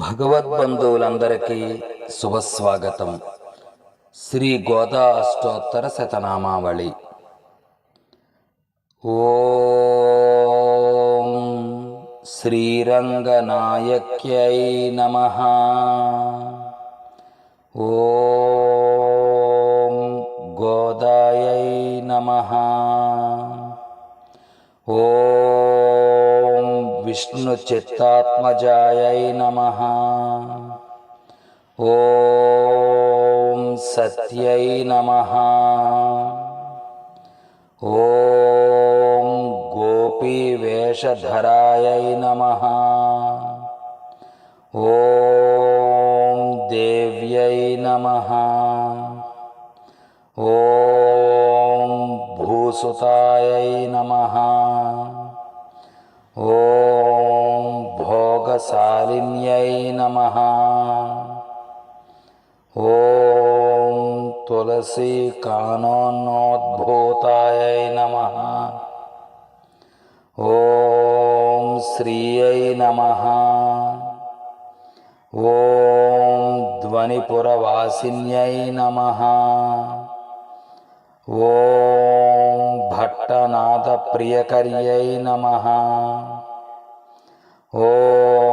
భగవద్బంధువులందరికీ శుభస్వాగతం. శ్రీ గోదా అష్టోత్తర శతనామావళి. ఓం శ్రీరంగనాయక్యై నమ. ఓం గోదాయై నమ. ఓం విష్ణు చిత్తాత్మజాయై నమ ఓం సత్యై నమ ఓం గోపీవేషధరాయై నమ ఓం దేవ్యై నమ ఓం భూసుతాయై నమ ఓం శాలిన్యై నమ. ఓం తులసి తులసీకానోన్నోద్భూతాయై నమ. ఓం శ్రీయై నమ. ఓం ధ్వనిపురవాసిన్యై నమ. ఓం భట్టనాథప్రియకర్యై నమ. ఓం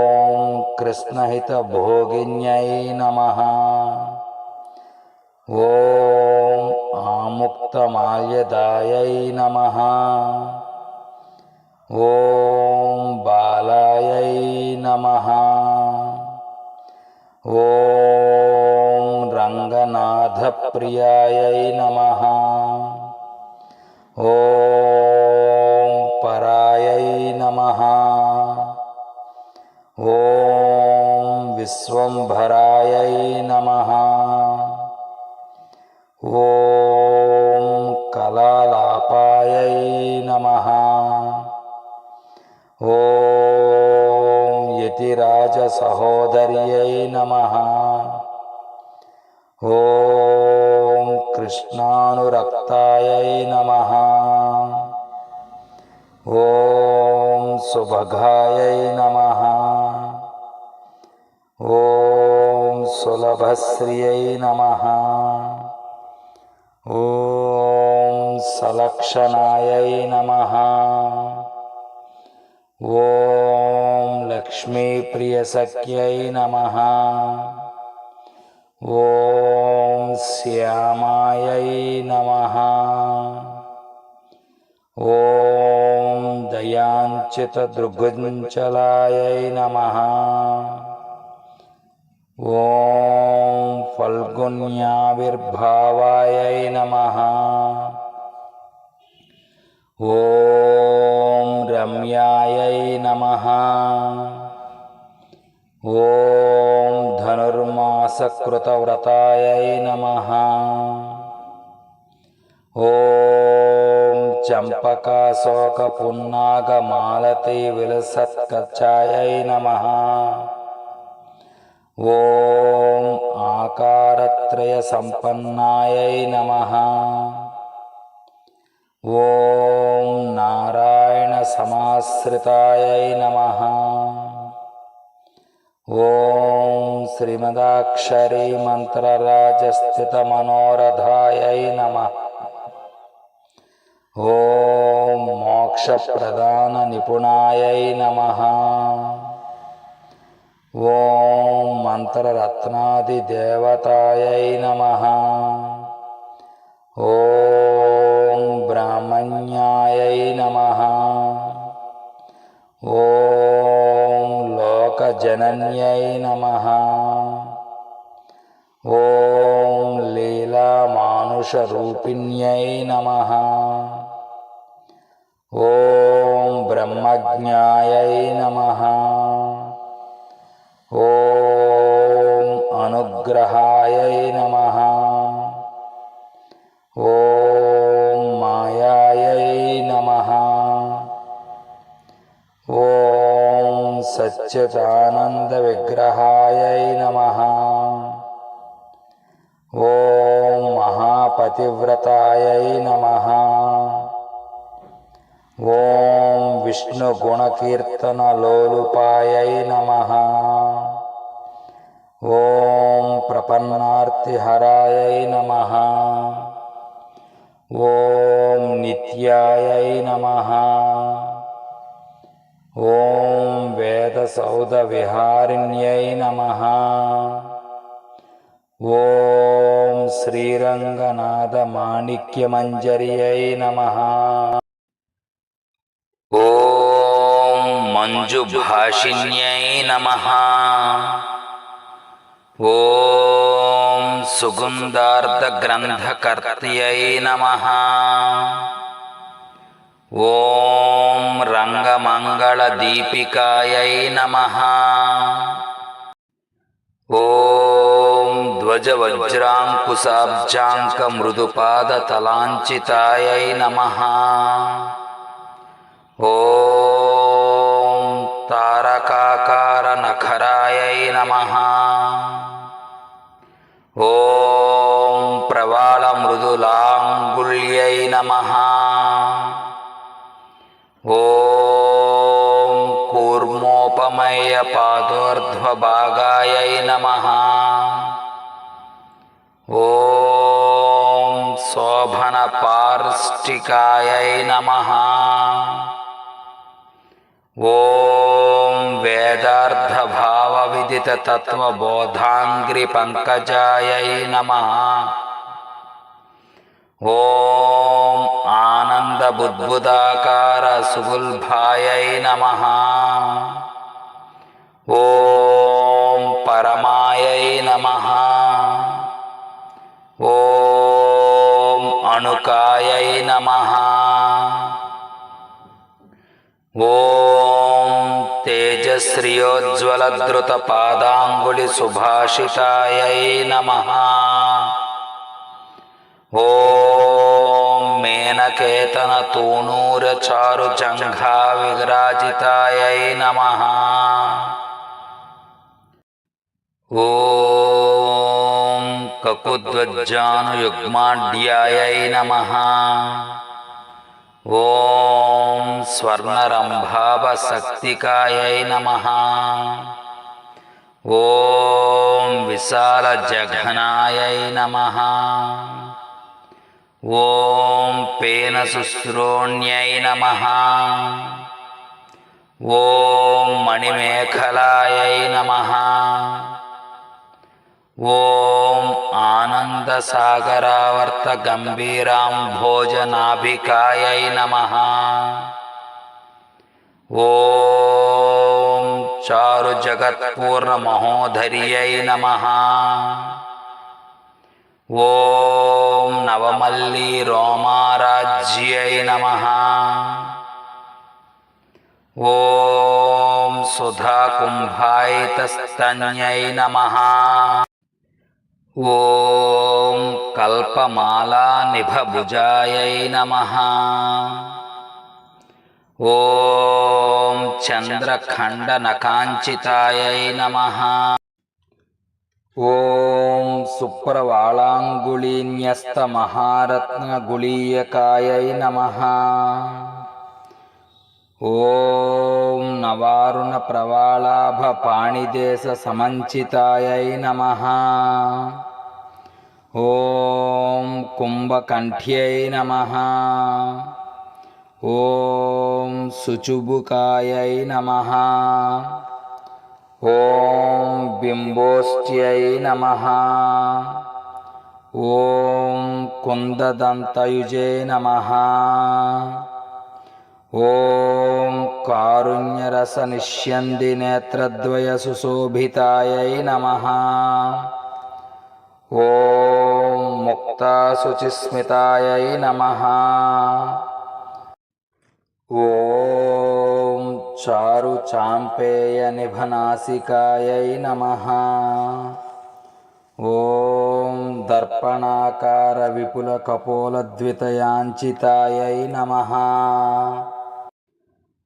कृष्णहितभोगिन्यै नमः। ॐ आमुक्तमाल्यदायै नमः। ॐ बालायै नमः। ॐ रङ्गनाथप्रियायै नमः। ॐ ఓం విశ్వంభరాయై నమ ఓం కలాలాపాయై నమ ఓం యతిరాజసహోదర్యై నమ ఓం కృష్ణానురక్తాయై నమ ఓం సుభగాయై నమ సులభశ్రియై నమ ఓం సలక్షణాయై నమ ఓం లక్ష్మీప్రియసఖ్యై నమ ఓం శ్యామాయై నమ ఓం దయాంచితదృగుంచలాయై నమ ఓం ఫల్గుణ్యావిర్భావాయ నమ. ఓం రమ్యాయై నమ. ఓం ధనుర్మాసకృతవ్రతాయై నమ. ఓం చంపకాశోకపున్నాగమాలతి విలసత్కచ్చాయై నమ. ఓం ఆకారత్రయ సంపన్నాయై నమ. ఓం నారాయణ సమాశ్రితాయై నమ. ఓం శ్రీమదాక్షరీ మంత్రరాజస్థితమనోరథాయై నమ. ఓం మోక్షప్రదాన నిపుణాయై నమ. ఓం न्तरत्नादिदेवताय नमः। ॐ ब्राह्मण्यायै नमः। ॐ लोकजनन्यै नमः। ॐ लीलामानुषरूपिण्यै नमः। ॐ ब्रह्मज्ञायै नमः। ॐ ग्रहाय नमः। ॐ मायायै नमः। ॐ सच्चिदानन्दविग्रहायै नमः। ॐ महापतिव्रतायै नमः। ॐ विष्णुगुणकीर्तनलोलुपायै नमः। ॐ प्रपन्नार्तिहरायै नमः ॐ नित्यायै नमः ॐ वेदसौधविहारिण्यै नमः ॐ श्रीरङ्गनाथमाणिक्यमञ्जर्यै नमः ॐ मञ्जुभाषिन्यै नमः ఓం సుగుందార్థగ్రంథకర్తయై నమ. ఓం రంగమంగళదీపికాయై నమ. ఓం ధ్వజవజ్రాంకుశాబ్జాంకమృదుపాదతలాంచితాయై నమ. ఓం तारकाकारनखरायै नमः। ॐ प्रवालमृदुलाङ्गुल्यै नमः। ॐ कूर्मोपमयपादोर्ध्वभागायै नमः। ॐ शोभनपार्ष्टिकायै नमः। ॐ वेदार्थभावविदिततत्त्वबोधाङ्घ्रिपङ्कजायै नमः। ॐ आनन्दबुद्बुदाकारसुगुल्भायै नमः। ॐ परमायै नमः। ॐ अणुकायै नमः। ॐ तेजश्रियोज्ज्वलद्रुतपादाङ्गुलिसुभाषितायै नमः ॐ मेनकेतनतूणूरचारुजङ्घाविराजितायै नमः ॐ ककुध्वज्जानुयुग्माढ्यायै नमः ఓం స్వర్ణరంభావశక్తికాయై నమ. ఓం విశాలజఘనాయై నమ. ఓం పేనశుశ్రోణ్యై నమ. ఓం మణిమేఖలాయై నమ. ఓం ॐ आनन्दसागरावर्तगम्भीराम्भोजनाभिकायै नमः ॐ चारुजगत्पूर्णमहोदर्यै नमः ॐ नवमल्लीरोमाराज्यै नमः ॐ सुधाकुम्भायितस्तन्यै नमः ఓం కల్పమాలానిభభుజాయై నమ. ఓం చంద్రఖండనకాంచితాయై నమ. ఓం సుప్రవాళాంగుళీన్యస్తమహారత్నగుళీయకాయై నమ. ఓం నవారుణ ప్రవాళాభ పాణిదేశ సమంచితాయై నమ. ఓం కుంభకంఠ్యై నమ. ఓం శుచుబుకాయై నమ. ఓం బింబోష్ట్యై నమ. ఓం కుందదంతయుజే నమ. ॐ कारुण्यरसनिष्यन्दिनेत्रद्वयसुशोभितायै नमः ॐ मुक्ताशुचिस्मितायै नमः ॐ चारुचाम्पेयनिभनासिकायै नमः ॐ दर्पणाकारविपुलकपोलद्वितयाञ्चितायै नमः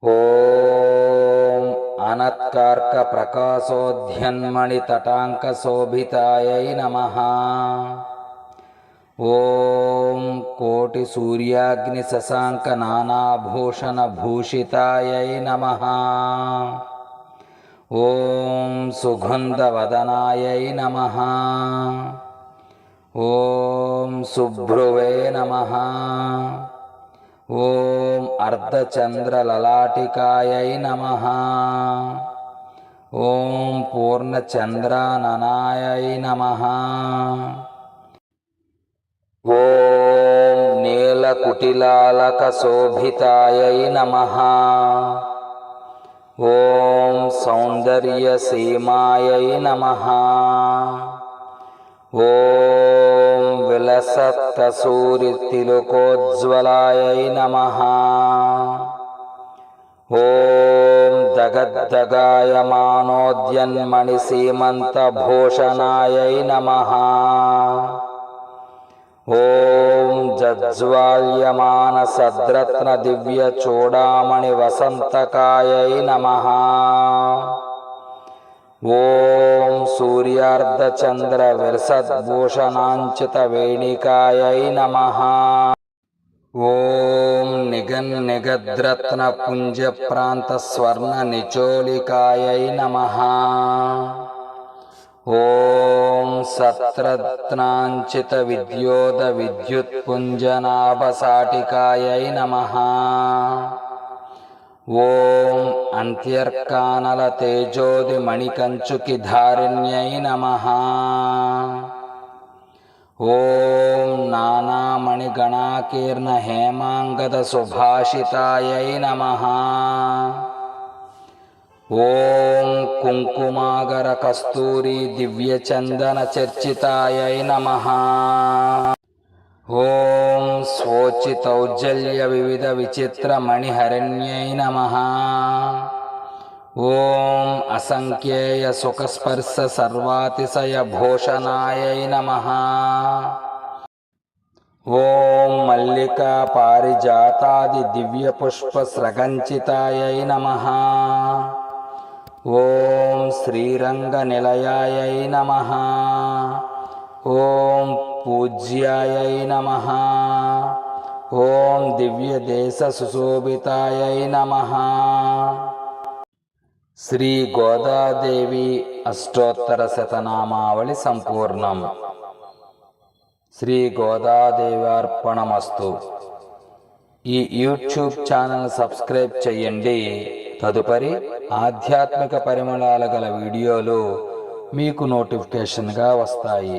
ॐ अनत्कार्कप्रकाशोद्यन्मणितटाङ्कशोभितायै नमः ॐ कोटिसूर्याग्निशशाङ्कनानाभूषणभूषितायै नमः ॐ सुगन्धवदनायै नमः ॐ सुभ्रुवे नमः ఓం అర్ధచంద్రలలాటికాయై నమ. ఓం పూర్ణచంద్రాననాయై నమ. ఓం నీలకుటిలాలకశోభితాయై నమ. ఓం సౌందర్యసీమాయై నమ. ఓం విలసత్తసూరితిలుకోజ్వలాయై నమ. ఓం దగద్దగాయమానోద్యన్మణిసీమంతభూషణాయై నమ. ఓం జజ్వాల్యమానసద్రత్నదివ్యచూడామణివసంతకాయై నమ. ఓం సూర్యార్ధచంద్ర విరసద్భూషణాంచిత వేణికాయై నమ. ఓం నిగన్ నిగద్రత్న పుంజ ప్రాంత స్వర్ణ నిచోళికాయై నమ సత్రత్నాంచిత విద్యోద విద్యుత్పుంజనాభసాటికాయై నమ. ఓం అంత్యర్కానల తేజోది మణికంచుకి ధారిణ్యై నమ ఓం నానామణిగణాకీర్ణ హేమాంగద సుభాషితాయై నమ ఓం కుంకుమాగర కస్తూరి దివ్యచందన చర్చితాయై నమ ఓం స్వోచితౌజ్జల్య వివిధ విచిత్ర మణిహరణ్యై నమ. ఓం అసంఖ్యేయ సుఖస్పర్శ సర్వాతిశయ భూషణాయై నమ. ఓం మల్లికా పారిజాతాది దివ్య పుష్ప స్రగంచితాయై నమ. ఓం శ్రీరంగ నిలయాయై నమ. ఓం పూజ్యాయ నమ. ఓం దివ్యదేశ సుశోభితాయై నమ. శ్రీ గోదాదేవి అష్టోత్తర శతనామావళి సంపూర్ణం. శ్రీ గోదాదేవార్పణమస్తు. ఈ యూట్యూబ్ ఛానల్ సబ్స్క్రైబ్ చేయండి తదుపరి ఆధ్యాత్మిక పరిమళాలు గల వీడియోలు మీకు నోటిఫికేషన్గా వస్తాయి.